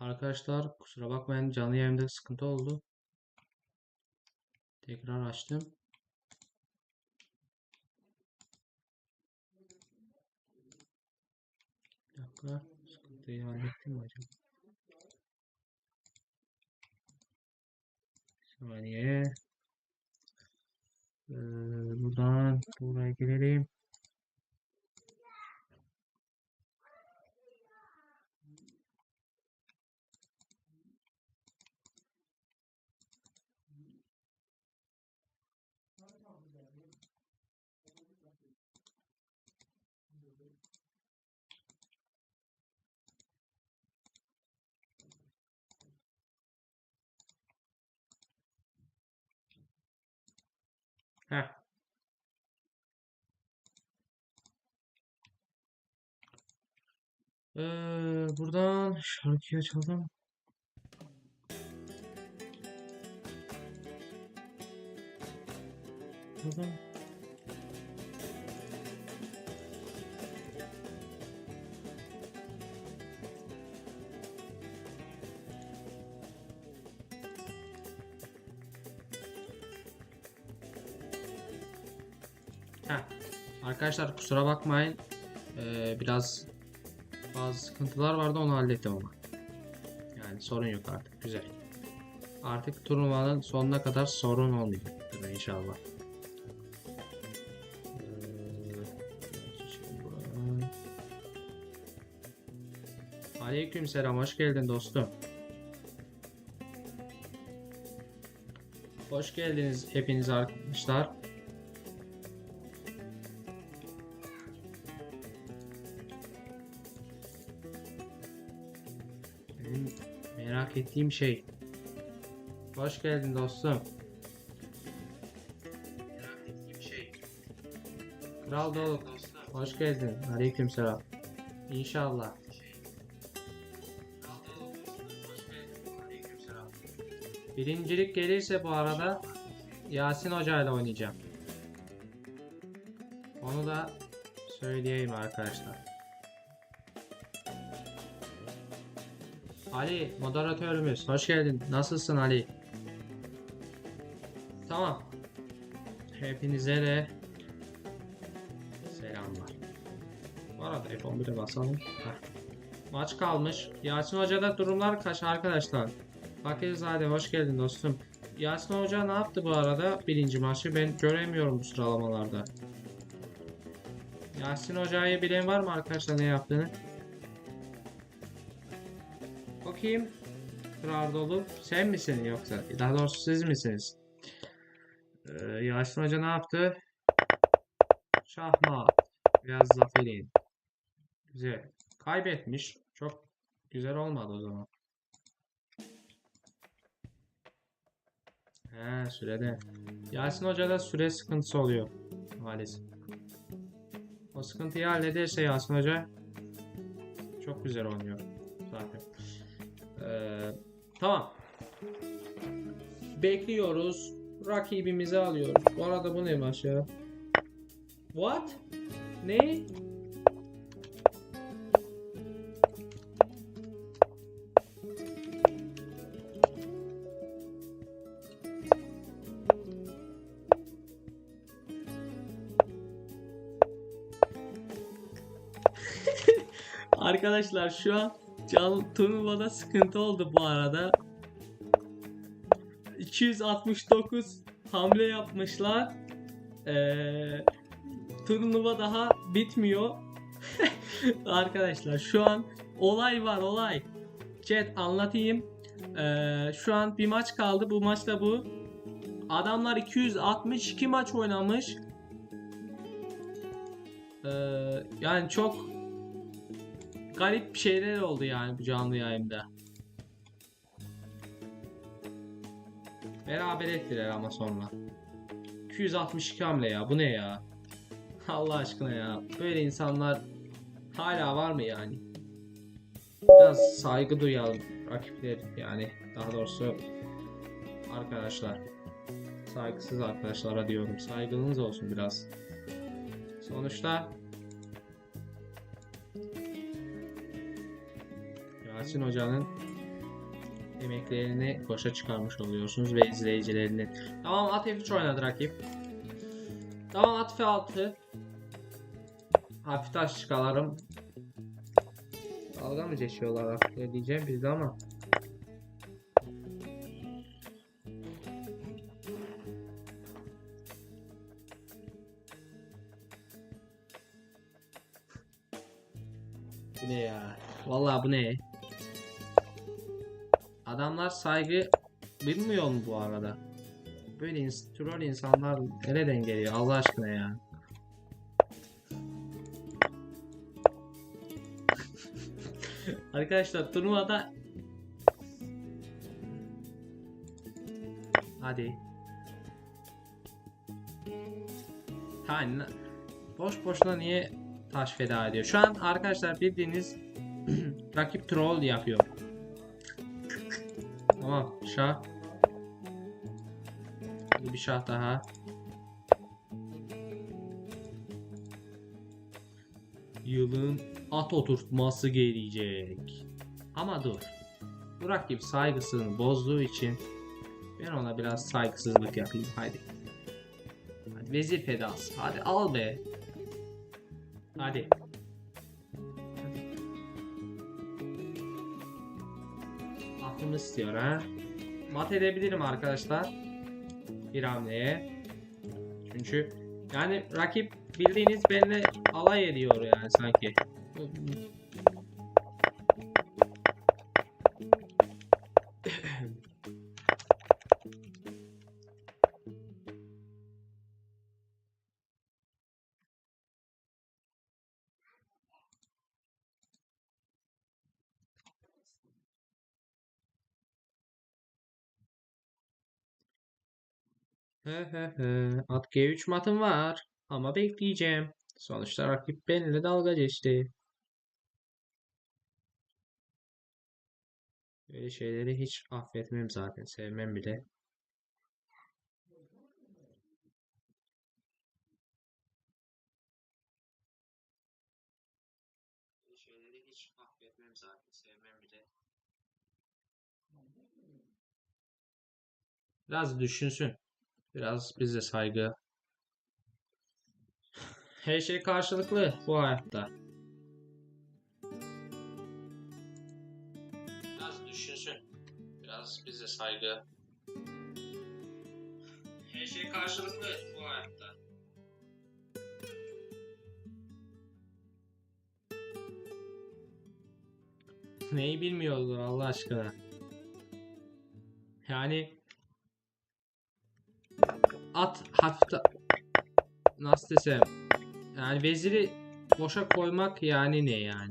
Arkadaşlar kusura bakmayın canlı yayında sıkıntı oldu. Tekrar açtım. Bir dakika. Sıkıntıyı hallettim mi acaba? Saniye. Ee, buradan buraya girelim. Heh. Ee, buradan şarkıyı açalım. Buradan. Heh. Arkadaşlar kusura bakmayın. Ee, biraz bazı sıkıntılar vardı onu hallettim ama. Yani sorun yok artık. Güzel. Artık turnuvanın sonuna kadar sorun olmayacaktır inşallah. Ee, şimdi buraya- Aleykümselam, hoş geldin dostum. Hoş geldiniz hepiniz arkadaşlar. Ettiğim şey. Hoş geldin dostum. Şey. Kral Doluk. Hoş geldin. Aleykümselam. İnşallah. Birincilik gelirse bu arada Yasin Hoca ile oynayacağım. Onu da söyleyeyim arkadaşlar. Ali moderatörümüz hoş geldin. Nasılsın Ali? Tamam. Hepinize de selamlar. Bu arada F11'e basalım. Heh. Maç kalmış. Yasin Hoca'da durumlar kaç arkadaşlar? Bakizade hoş geldin dostum. Yasin Hoca ne yaptı bu arada? Birinci maçı ben göremiyorum bu sıralamalarda. Yasin Hoca'yı bilen var mı arkadaşlar ne yaptığını? Bakayım. Kırar dolu. Sen misin yoksa? Daha doğrusu siz misiniz? Ee, Yasin Hoca ne yaptı? Şahmat. Biraz zaferin. Güzel. Kaybetmiş. Çok güzel olmadı o zaman. He sürede. Yasin Hoca'da süre sıkıntısı oluyor. Maalesef. O sıkıntıyı hallederse Yasin Hoca çok güzel oynuyor zaten. Ee, tamam. Bekliyoruz. Rakibimizi alıyoruz. Bu arada bu ne maç ya? What? Ne? Arkadaşlar şu an can turnuvada sıkıntı oldu bu arada. 269 hamle yapmışlar. Ee, turnuva daha bitmiyor. Arkadaşlar şu an olay var olay. Chat anlatayım. Ee, şu an bir maç kaldı. Bu maçta bu. Adamlar 262 maç oynamış. Ee, yani çok garip şeyler oldu yani bu canlı yayında. Beraber ettiler ama sonra. 262 hamle ya bu ne ya? Allah aşkına ya. Böyle insanlar hala var mı yani? Biraz saygı duyalım rakipler yani daha doğrusu arkadaşlar. Saygısız arkadaşlara diyorum. Saygınız olsun biraz. Sonuçta Yasin Hoca'nın emeklerini boşa çıkarmış oluyorsunuz ve izleyicilerinin. Tamam at F3 oynadı rakip. Tamam at F6. Hafif taş çıkaralım. Dalga mı geçiyorlar artık diyeceğim bizde ama. Bu ne ya? Vallahi bu ne? Adamlar saygı bilmiyor mu bu arada? Böyle ins troll insanlar nereden geliyor Allah aşkına ya? Arkadaşlar turnuvada Hadi. Ha, na- boş boşuna niye taş feda ediyor? Şu an arkadaşlar bildiğiniz rakip troll yapıyor. Tamam şah. Bir şah daha. Yılın at oturtması gelecek. Ama dur. Bu rakip saygısını bozduğu için ben ona biraz saygısızlık yapayım. Haydi. Hadi vezir fedası. Hadi al be. Hadi. İstiyor ha. Mat edebilirim arkadaşlar. Bir hamleye. Çünkü yani rakip bildiğiniz benimle alay ediyor yani sanki. At G3 matım var. Ama bekleyeceğim. Sonuçta rakip benimle dalga geçti. Böyle şeyleri hiç affetmem zaten. Sevmem bile. Şeyleri hiç affetmem zaten. Sevmem bile. Biraz düşünsün. Biraz bize saygı. Her şey karşılıklı bu hayatta. Biraz düşünsün. Biraz bize saygı. Her şey karşılıklı bu hayatta. Neyi bilmiyordur Allah aşkına. Yani at hafif nasıl desem yani veziri boşa koymak yani ne? Yani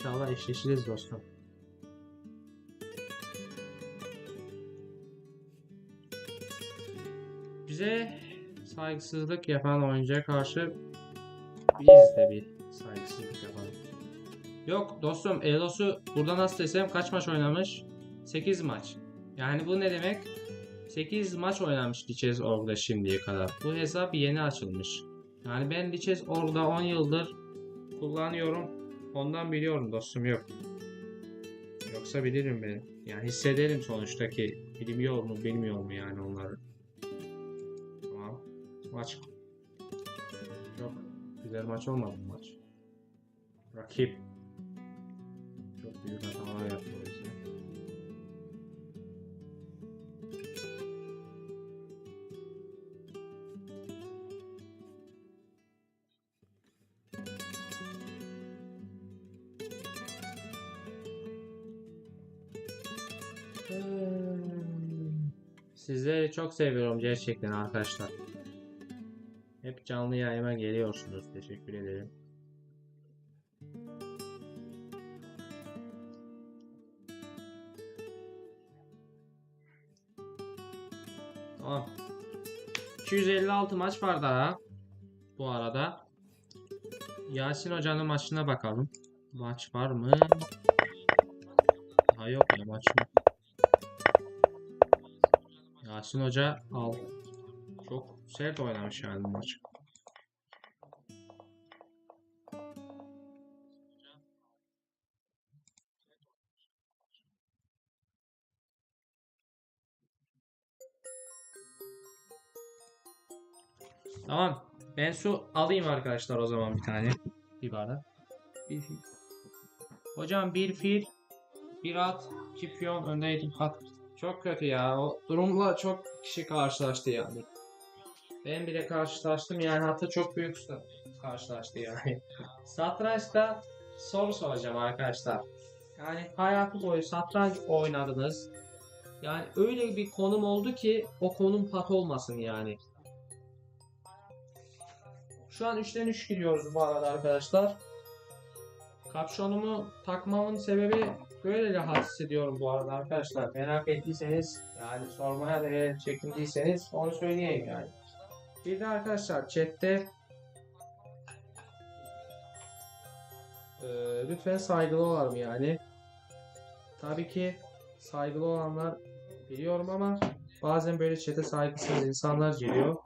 İnşallah eşleşiriz dostum. Bize saygısızlık yapan oyuncuya karşı biz de bir saygısızlık yapalım. Yok dostum Elos'u burada nasıl desem kaç maç oynamış? 8 maç. Yani bu ne demek? 8 maç oynamış Lichess Org'da şimdiye kadar. Bu hesap yeni açılmış. Yani ben Lichess Org'da 10 yıldır kullanıyorum. Ondan biliyorum dostum yok. Yoksa bilirim ben. Yani hissederim sonuçta ki bilmiyor mu bilmiyor mu yani onları. Tamam. Maç. Yok. Güzel maç olmadı bu maç. Rakip. Çok büyük hatalar yaptı Çok seviyorum gerçekten arkadaşlar. Hep canlı yayıma geliyorsunuz. Teşekkür ederim. Tamam. 256 maç var daha. Bu arada. Yasin Hoca'nın maçına bakalım. Maç var mı? Daha yok ya maç mı? Yasin Hoca al. Çok sert oynamış yani maç. Tamam. Ben su alayım arkadaşlar o zaman bir tane. Bir bardak. Bir fil. Hocam bir fil, bir at, iki piyon öndeydim at. Çok kötü ya. O durumla çok kişi karşılaştı yani. Ben bile karşılaştım yani hatta çok büyük karşılaştı yani. Satrançta soru soracağım arkadaşlar. Yani hayatı boyu satranç oynadınız. Yani öyle bir konum oldu ki o konum pat olmasın yani. Şu an 3'ten 3 gidiyoruz bu arada arkadaşlar. Kapşonumu takmamın sebebi böyle rahat hissediyorum bu arada arkadaşlar. Merak ettiyseniz yani sormaya da çekindiyseniz onu söyleyeyim yani. Bir de arkadaşlar chatte e, lütfen saygılı olalım yani. Tabii ki saygılı olanlar biliyorum ama bazen böyle chat'e saygısız insanlar geliyor.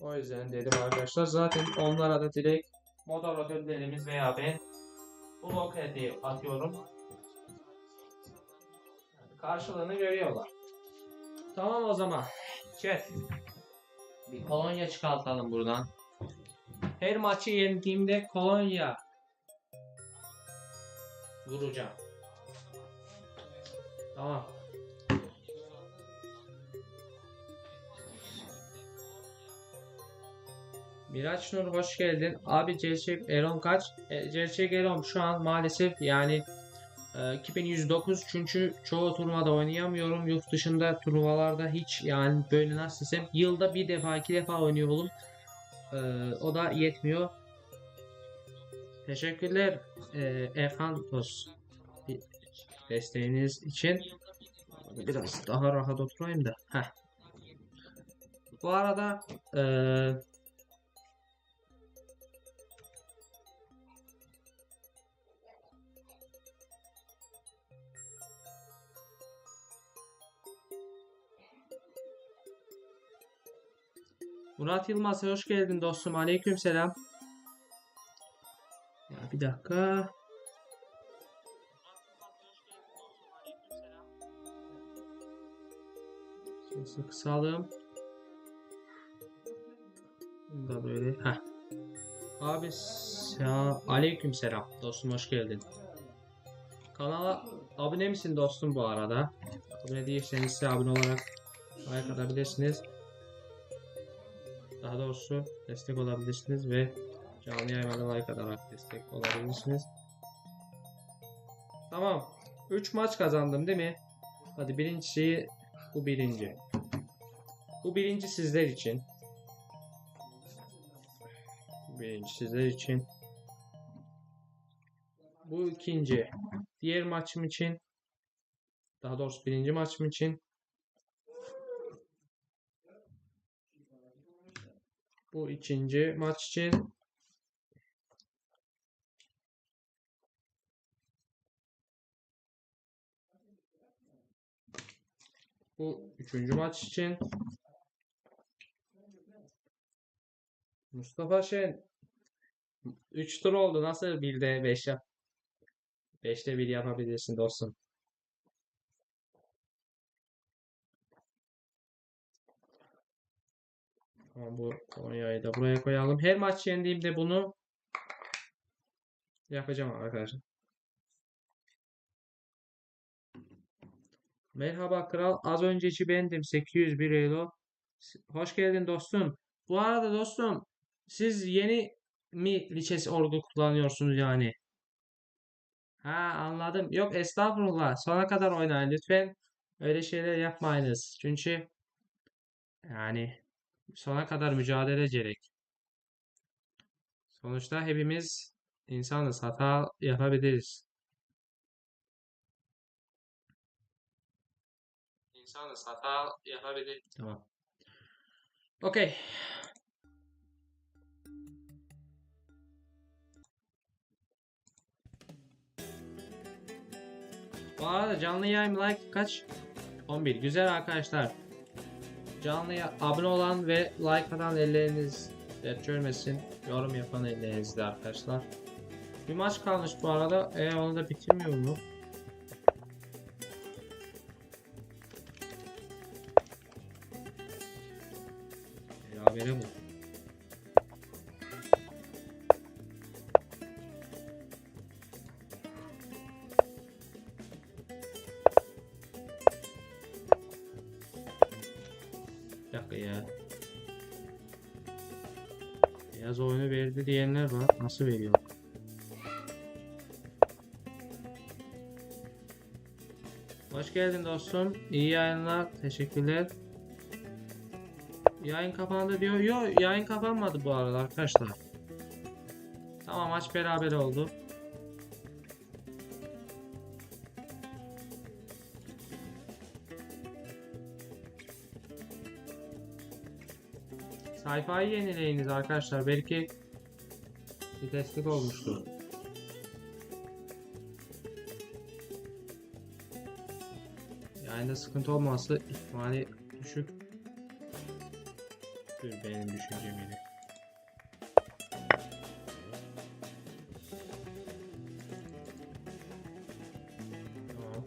O yüzden dedim arkadaşlar. Zaten onlara da direkt moderatörlerimiz veya ben blok hediye atıyorum. Karşılığını görüyorlar. Tamam o zaman. Chat. Bir kolonya çıkartalım buradan. Her maçı yendiğimde kolonya vuracağım. Tamam. Miraç Nur hoş geldin. Abi gerçek Eron kaç? E, gerçek Eron şu an maalesef yani e, 2109 çünkü çoğu turnuvada oynayamıyorum. Yurt dışında turnuvalarda hiç yani böyle nasıl desem yılda bir defa iki defa oynuyorum. E, o da yetmiyor. Teşekkürler e, Erkan Toz desteğiniz için. Biraz daha rahat oturayım da. Heh. Bu arada eee Murat Yılmaz hoş geldin dostum. Aleyküm selam. Ya bir dakika. Sesi kısalım. Da böyle. Heh. Abi ya aleyküm selam. Dostum hoş geldin. Kanala abone misin dostum bu arada? Abone değilseniz abone olarak like atabilirsiniz. Daha doğrusu destek olabilirsiniz ve canlı yayınlara like atarak destek olabilirsiniz. Tamam. 3 maç kazandım değil mi? Hadi birincisi bu birinci. Bu birinci sizler için. Birinci sizler için. Bu ikinci. Diğer maçım için. Daha doğrusu birinci maçım için. Bu ikinci maç için. Bu üçüncü maç için. Mustafa Şen 3 tur oldu. Nasıl 1'de 5 yap? 5'te 1 yapabilirsin dostum. Tamam bu Konya'yı da buraya koyalım. Her maç yendiğimde bunu yapacağım arkadaşlar. Merhaba kral. Az önceki bendim. 801 Elo. Hoş geldin dostum. Bu arada dostum siz yeni mi liçes orgu kullanıyorsunuz yani? Ha anladım. Yok estağfurullah. Sona kadar oynayın lütfen. Öyle şeyler yapmayınız. Çünkü yani sona kadar mücadele edecek. Sonuçta hepimiz insanız. Hata yapabiliriz. İnsanız. Hata yapabiliriz. Tamam. Okey. Bu arada canlı yayın like kaç? 11. Güzel arkadaşlar. Canlıya abone olan ve like atan elleriniz dert görmesin. Yorum yapan ellerinizde arkadaşlar. Bir maç kalmış bu arada. E onu da bitirmiyor mu? Berabere bu. Verdi diyenler var. Nasıl veriyor? Hoş geldin dostum. İyi yayınlar. Teşekkürler. Yayın kapandı diyor. Yo yayın kapanmadı bu arada arkadaşlar. Tamam maç beraber oldu. Sayfayı yenileyiniz arkadaşlar. Belki bir destek olmuştur. Yayında sıkıntı olması ihtimali düşük. Dur benim düşüncem yine. Tamam.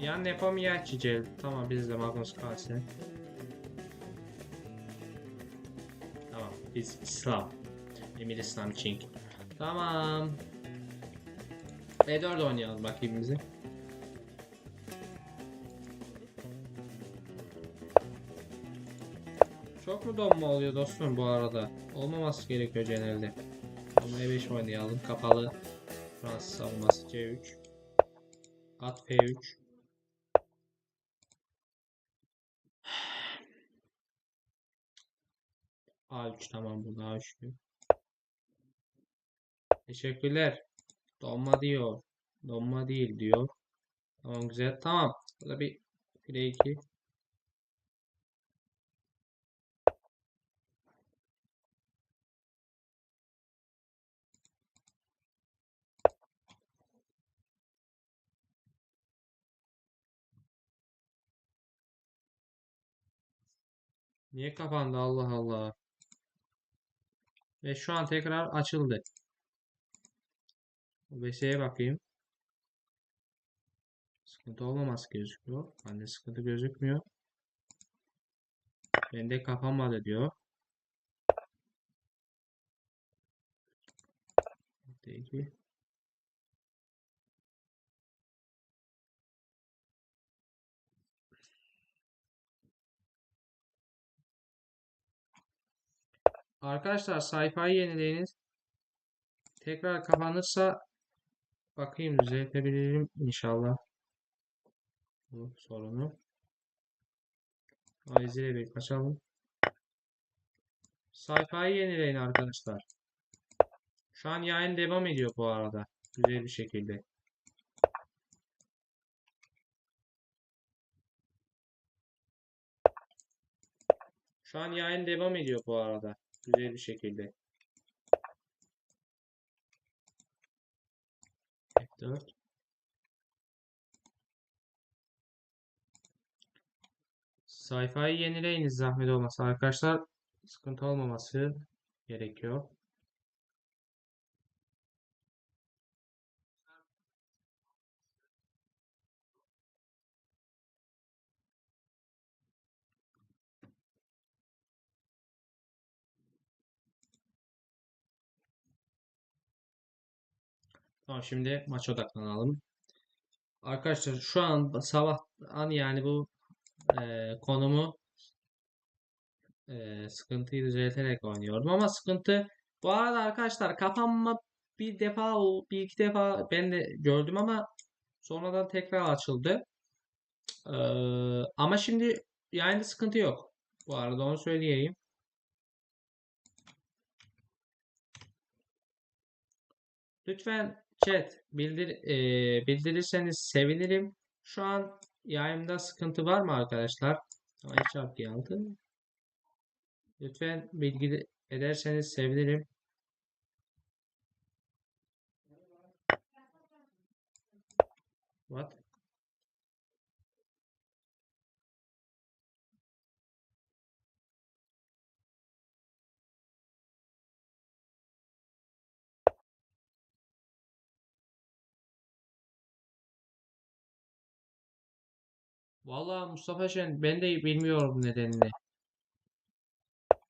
Yan yapamayacağı. Tamam biz de Magnus Carlsen. Tamam biz İslam. Emir İslam Çink. Tamam. E4 oynayalım bakayım bizi. Çok mu donma oluyor dostum bu arada? Olmaması gerekiyor genelde. Ama E5 oynayalım. Kapalı. Fransız savunması C3. At F3. A3 tamam burada A3 diyor. Teşekkürler. Donma diyor. Donma değil diyor. Tamam güzel. Tamam. Burada bir file 2. Niye kapandı Allah Allah. Ve şu an tekrar açıldı. OBS'ye bakayım. Sıkıntı olmaması gözüküyor. Bende sıkıntı gözükmüyor. Bende kapanmadı diyor. Peki. Arkadaşlar sayfayı yenileyiniz. Tekrar kapanırsa bakayım düzeltebilirim inşallah. Bu sorunu. Aiziyle bir kaçalım. Sayfayı yenileyin arkadaşlar. Şu an yayın devam ediyor bu arada. Güzel bir şekilde. Şu an yayın devam ediyor bu arada. Güzel bir şekilde. F4. Sayfayı yenileyiniz zahmet olmasa arkadaşlar. Sıkıntı olmaması gerekiyor. Tamam şimdi maça odaklanalım. Arkadaşlar şu an sabah an yani bu e, konumu e, sıkıntıyı düzelterek oynuyorum ama sıkıntı bu arada arkadaşlar kapanma bir defa bir iki defa ben de gördüm ama sonradan tekrar açıldı. E, ama şimdi yayında sıkıntı yok. Bu arada onu söyleyeyim. Lütfen chat bildir eee, bildirirseniz sevinirim. Şu an yayımda sıkıntı var mı arkadaşlar? Ay çarptı aldı. Lütfen bilgi ederseniz sevinirim. What? Vallahi Mustafa Şen ben de bilmiyorum nedenini.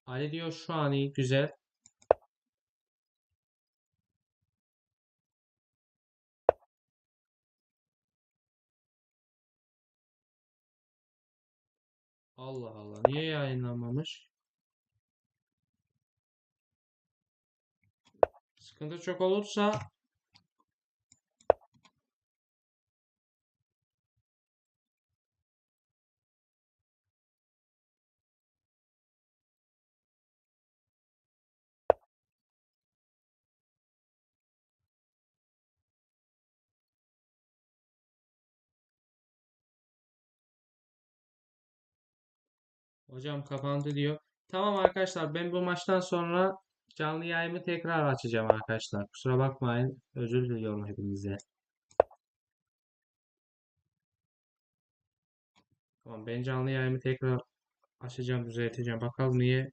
Ali diyor şu an iyi güzel. Allah Allah niye yayınlanmamış? Sıkıntı çok olursa hocam kapandı diyor. Tamam arkadaşlar ben bu maçtan sonra canlı yayımı tekrar açacağım arkadaşlar. Kusura bakmayın. Özür diliyorum hepinize. Tamam ben canlı yayımı tekrar açacağım, düzelteceğim. Bakalım niye